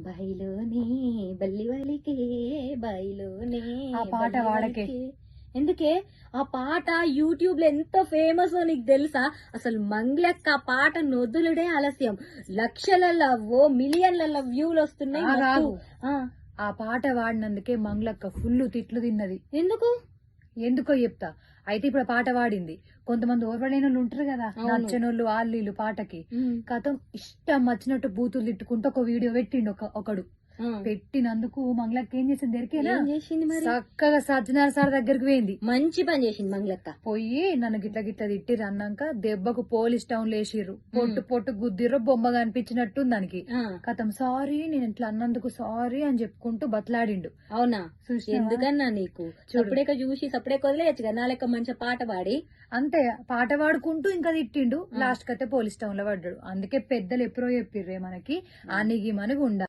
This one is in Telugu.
బయలోనే బల్లి వలికే బయలోనే ఆ పాట వాడకే. ఎందుకే? ఆ పాట యూట్యూబ్లో ఎంత ఫేమస్ నీకు తెలుసా? అసలు మంగ్లక్క ఆ పాట నొద్దులుడే ఆలస్యం. లక్షల ఓ మిలియన్ల వ్యూలు వస్తున్నాయి. ఆ, పాట వాడినందుకే మంగళక్క ఫుల్ తిట్లు తిన్నది. ఎందుకు? ఎందుకో చెప్తా అయితే ఇప్పుడు పాట వాడింది కొంతమంది ఓర్వలేని వాళ్ళు ఉంటారు కదా. నచ్చనోళ్ళు వాళ్ళు వీళ్ళు పాటకి కథం ఇష్టం వచ్చినట్టు బూతులు తిట్టుకుంటూ ఒక వీడియో పెట్టిండు ఒక ఒకడు. పెట్టినందుకు మంగళక్క ఏం చేసింది దొరికేనా ఏం చేసింది మరి? చక్కగా సత్యనారాయణ సార్ దగ్గరికి పోయింది. మంచి పని చేసింది మంగ్లక్క పోయి నన్ను గిట్ల గిట్ల తిట్టిర్రు అన్నాక దెబ్బకు పోలీస్ టౌన్ లేచిర్రు. పొట్టు పొట్టు గుద్దిర్రు బొమ్మ కనిపించినట్టు దానికి. కథం సారీ నేను ఇట్లా అన్నందుకు సారీ అని చెప్పుకుంటూ బతలాడిండు. అవునా? ఎందుకన్నా నీకు. సప్పుడేక చూసి సప్పుడేక వదిలేయచ్చు కదా నా లెక్క మంచి పాట పాడి. అంతే పాట పాడుకుంటూ ఇంకా తిట్టిండు. లాస్ట్ కైతే పోలీస్ టౌన్లో పడ్డాడు. అందుకే పెద్దలు ఎప్పుడో చెప్పిర్రే మనకి అనిగి మనకి ఉండాలి